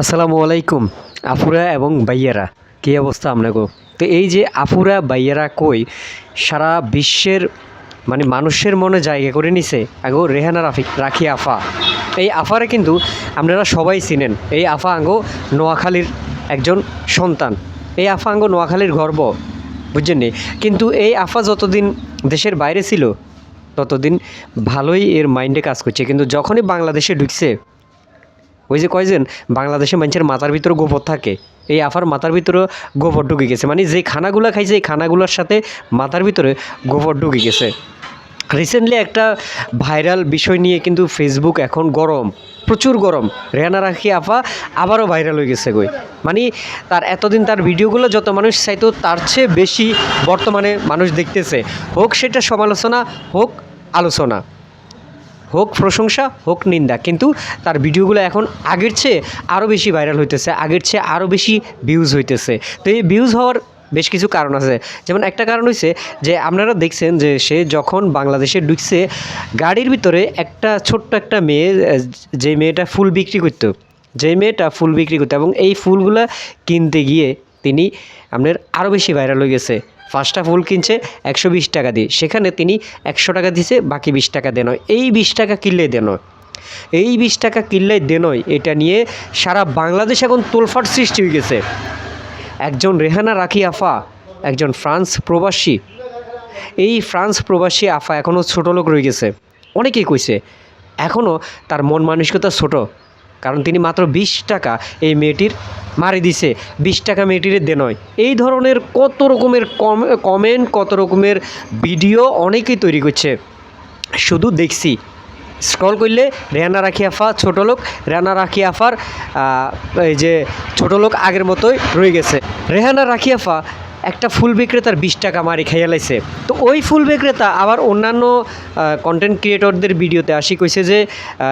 আসসালামু আলাইকুম, আফুরা এবং বাইয়ারা, কী অবস্থা আপনাকে তো এই যে আফুরা, বাইয়ারা কই, সারা বিশ্বের মানে মানুষের মনে জায়গা করে নিছে, আগো রেহানা রাফি রাখি আফা। এই আফারে কিন্তু আপনারা সবাই চিনেন। এই আফা আঙ্গো নোয়াখালীর একজন সন্তান। এই আফা আঙ্গো নোয়াখালীর গর্ব, বুঝছেন কিন্তু এই আফা যতদিন দেশের বাইরে ছিল, ততদিন ভালোই এর মাইন্ডে কাজ করছে। কিন্তু যখনই বাংলাদেশে ঢুকছে ওই যে কয়জন? বাংলাদেশে মানুষের মাথার ভিতরে গোবর থাকে। এই আফার মাথার ভিতরে গোবর ঢুকে গেছে। মানে যে খানাগুলো খাইছে, এই খানাগুলোর সাথে মাথার ভিতরে গোবর ঢুকে গেছে। রিসেন্টলি একটা ভাইরাল বিষয় নিয়ে কিন্তু ফেসবুক এখন গরম, প্রচুর গরম। রেহানা রাখি আফা আবারও ভাইরাল হয়ে গেছে গই মানে তার এতদিন তার ভিডিওগুলো যত মানুষ চাইতো, তার চেয়ে বেশি বর্তমানে মানুষ দেখতেছে। হোক সেটা সমালোচনা, হোক আলোচনা। হোক প্রশংসা, হোক নিন্দা। কিন্তু তার ভিডিওগুলো এখন আগের চেয়ে আরও বেশি ভাইরাল হইতেছে, আগের চেয়ে আরও বেশি ভিউজ হইতেছে। তো এই ভিউজ হওয়ার বেশ কিছু কারণ আছে। যেমন একটা কারণ হয়েছে যে আপনারা দেখছেন যে সে যখন বাংলাদেশে ঢুকছে, গাড়ির ভিতরে একটা ছোট্ট একটা মেয়ে, যে মেয়েটা ফুল বিক্রি করতো, যে মেয়েটা ফুল বিক্রি করতো এবং এই ফুলগুলা কিনতে গিয়ে তিনি আপনার আরও বেশি ভাইরাল হয়ে গেছে। পাঁচটা ফুল কিনছে একশো বিশ টাকা দিয়ে। সেখানে তিনি একশো টাকা দিছে, বাকি বিশ টাকা দেন এই বিশ টাকা কিনলে দেন এই বিশ টাকা কিনলে দেন এটা নিয়ে সারা বাংলাদেশ এখন তোলফাট সৃষ্টি হয়ে গেছে। একজন রেহানা রাখি আফা, একজন ফ্রান্স প্রবাসী। এই ফ্রান্স প্রবাসী আফা এখনও ছোটো লোক রয়ে গেছে। অনেকেই কইছে এখনও তার মন মানসিকতা ছোট। কারণ তিনি মাত্র বিশ টাকা এই মেয়েটির মারি দিছে। বিশ টাকা মেয়েটির দে নয়। এই ধরনের কত রকমের কম- কমেন্ট কত রকমের ভিডিও অনেকেই তৈরি করছে। শুধু দেখছি। স্ক্রল করলে রেহানা রাখি আফা ছোটো লোক, রেহানা রাখি আফার এই যে ছোটো লোক আগের মতোই রয়ে গেছে। রেহানা রাখি আফা একটা ফুল বিক্রেতার বিশ টাকা মারি খাইয়া লাইছে। তো ওই ফুল বিক্রেতা আবার অন্যান্য কন্টেন্ট ক্রিয়েটরদের ভিডিওতে আসি কইছে যে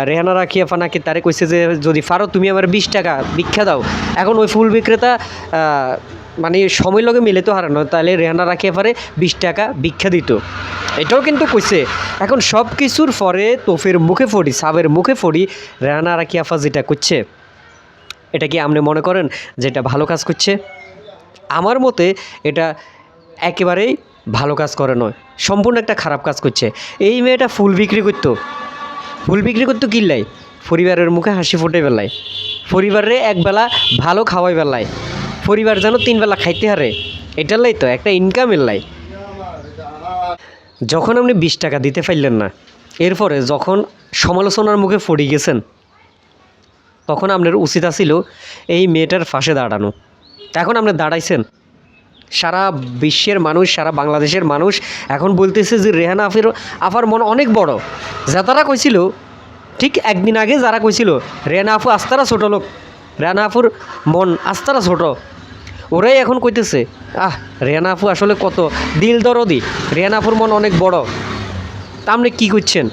রেহানা রাখি আফা নাকি তারে কইছে যে, যদি পারো তুমি আমার বিশ টাকা ভিক্ষা দাও। এখন ওই ফুল বিক্রেতা মানে সময় লগে মিলে তো হারানো তাহলে রেহানা রাখিয়া আফারে বিশ টাকা ভিক্ষা দিত। এটাও কিন্তু কইছে। এখন সব কিছুর পরে তোফের মুখে ফড়ি, সাবের মুখে ফড়ি রেহানা রাখি আফা যেটা করছে, এটা কি আপনি মনে করেন যেটা ভালো কাজ করছে? আমার মতে এটা একেবারেই ভালো কাজ করে নয়। সম্পূর্ণ একটা খারাপ কাজ করছে। এই মেয়েটা ফুল বিক্রি করতো। ফুল বিক্রি করতো কিল্লাই পরিবারের মুখে হাসি ফুটে বেলায়। পরিবারে একবেলা ভালো খাওয়াই বেলায়। পরিবার যেন তিন বেলা খাইতে হারে। এটার লাই তো, একটা ইনকাম লাই। যখন আপনি বিশ টাকা দিতে পারলেন না, এরপরে যখন সমালোচনার মুখে পড়ে গেছেন, তখন আপনার উচিত ছিল এই মেয়েটার ফাঁসে দাঁড়ানো। এখন আপনি দাঁড়াইছেন। সারা বিশ্বের মানুষ, সারা বাংলাদেশের মানুষ এখন বলতেছে যে রেহানা আফির, আফার মন অনেক বড়। যাতারা কইছিল, ঠিক একদিন আগে যারা কইছিল, রেহানা আফু আস্তারা ছোটো লোক, রেহানা আফুর মন আস্তারা ছোট। ওরাই এখন কইতেছে, আহ, রেহানা আফু আসলে কত দিল দরদি, রেহানা আফুর মন অনেক বড়। তা আপনি কী করছেন?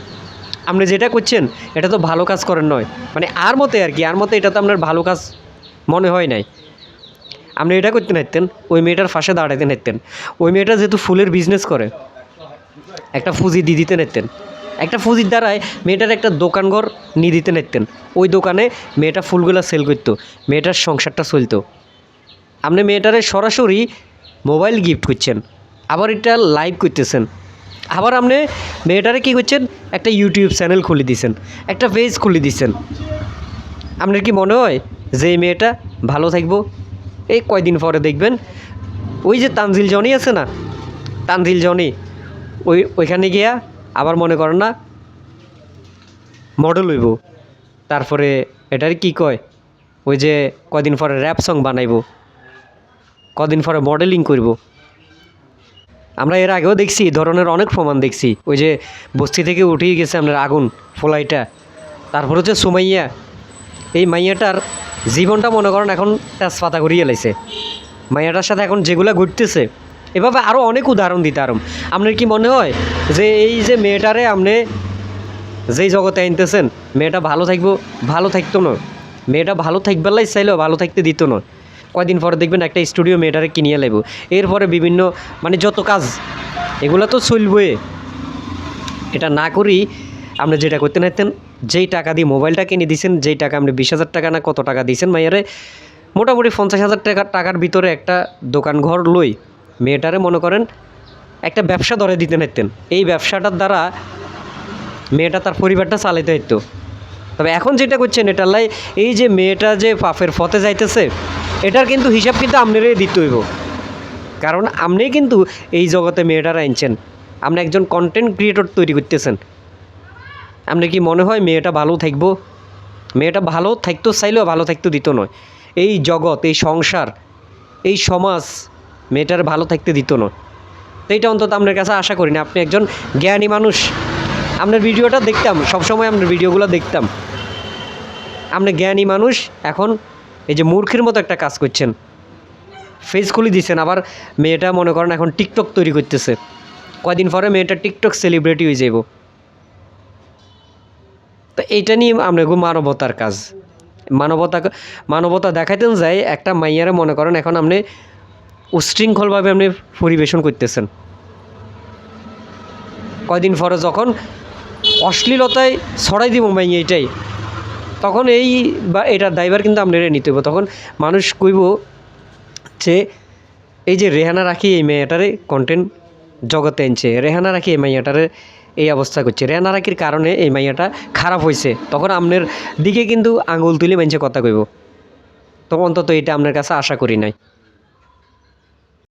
আপনি যেটা করছেন, এটা তো ভালো কাজ করেন নয়। মানে আর মতে আর কি, আর মতে এটা তো আপনার ভালো কাজ মনে হয় নাই। আপনি এটা করতে নাইতেন ওই মেয়েটার ফাঁসে দাঁড়াইতে নাইতেন ওই মেয়েটা যেহেতু ফুলের বিজনেস করে, একটা ফুজি দিয়ে দিতে নাইতেন একটা ফুজির দ্বারায় মেয়েটার একটা দোকানঘর নিয়ে দিতে নাইতেন ওই দোকানে মেয়েটা ফুলগুলো সেল করতো, মেয়েটার সংসারটা চলতো। আপনি মেয়েটারে সরাসরি মোবাইল গিফট করছেন, আবার এটা লাইভ করতেছেন। আবার আপনি মেয়েটারে কী করছেন? একটা ইউটিউব চ্যানেল খুলে দিছেন, একটা পেজ খুলে দিছেন। আপনার কি মনে হয় যে এই মেয়েটা ভালো থাকব? এই কয়দিন পরে দেখবেন, ওই যে তানজিল জনি আছে না, তানজিল জনি, ওই, ওইখানে গিয়া আবার মনে করেন না মডেল হইব। তারপরে এটার কি কয়, ওই যে কদিন পরে র্যাপ সং বানাইবো কদিন পরে মডেলিং করব। আমরা এর আগেও দেখছি ধরনের অনেক প্রমাণ দেখছি। ওই যে বস্তি থেকে উঠেই গেছে আপনার আগুন, ফোলাইটা। তারপর হচ্ছে সুমাইয়া এই মাইয়াটার জীবনটা মনে করেন এখন তেজপাতা করিয়ে লাইছে। মাইয়াটার সাথে এখন যেগুলো ঘুরতেছে, এভাবে আরও অনেক উদাহরণ দিতে আরম আপনার কি মনে হয় যে এই যে মেয়েটারে আপনি যেই জগতে আনতেছেন, মেয়েটা ভালো থাকব, ভালো থাকতো না। মেয়েটা ভালো থাকবেলাই চাইলেও ভালো থাকতে দিত না। কয়দিন পরে দেখবেন একটা স্টুডিও মেয়েটারে কিনিয়ে লাইব। এরপরে বিভিন্ন মানে যত কাজ, এগুলো তো চলবই। এটা না করি আপনি যেটা করতে নাইতেন যেই টাকা দিয়ে মোবাইলটা কিনে দিয়েছেন যেই টাকা আপনি বিশ হাজার টাকা না কত টাকা দিয়েছেন মাইয়ারে মোটামুটি পঞ্চাশ হাজার টাকা, টাকার ভিতরে একটা দোকান ঘর লই মেয়েটারে মনে করেন একটা ব্যবসা ধরে দিতে নাইতেন এই ব্যবসাটার দ্বারা মেয়েটা তার পরিবারটা চালাইতে হইতো তবে এখন যেটা করছেন, এটার লাই এই যে মেয়েটা যে পাপের পথে যাইতেছে, এটার কিন্তু হিসাব কিন্তু আপনারই দিতে হইব। কারণ আপনি কিন্তু এই জগতে মেয়েটার আনছেন আপনি একজন কন্টেন্ট ক্রিয়েটর তৈরি করতেছেন। আপনি কি মনে হয় মেয়েটা ভালো থাকব? মেয়েটা ভালো থাকতো চাইলেও ভালো থাকতো দিত নয়। এই জগৎ, এই সংসার, এই সমাজ মেয়েটার ভালো থাকতে দিত নয়। তো এইটা অন্তত আপনার কাছে আশা করি না। আপনি একজন জ্ঞানী মানুষ। আপনার ভিডিওটা দেখতাম, সবসময় আপনার ভিডিওগুলো দেখতাম। আপনি জ্ঞানী মানুষ এখন এই যে মূর্খের মতো একটা কাজ করছেন। ফেস খুলে দিচ্ছেন আবার মেয়েটা মনে করেন এখন টিকটক তৈরি করতেছে। কয়দিন পরে মেয়েটা টিকটক সেলিব্রিটি হয়ে যাব তো এইটা নিয়ে আমরা মানবতার কাজ। মানবতা মানবতা দেখাইতেন যায়, একটা মাইয়ারে মনে করেন এখন আপনি উশৃঙ্খলভাবে আপনি পরিবেশন করতেছেন। কয়দিন পরে যখন অশ্লীলতায় ছড়াই দিব মাইয়া এইটাই, তখন এই বা এটার দায়ভার কিন্তু আপনারা নিতে হবে তখন মানুষ কইব যে, এই যে রেহানা রাখি এই মেয়েটারে কন্টেন্ট জগতে আনছে। রেহানা রাখি এই মাইয়াটারে এই অবস্থা করছে। রেনারাকির কারণে এই মাইয়াটা খারাপ হয়েছে তখন আপনার দিকে কিন্তু আঙুল তুলে মানুষের কথা কইব। তো অন্তত এটা আপনার কাছে আশা করি নাই।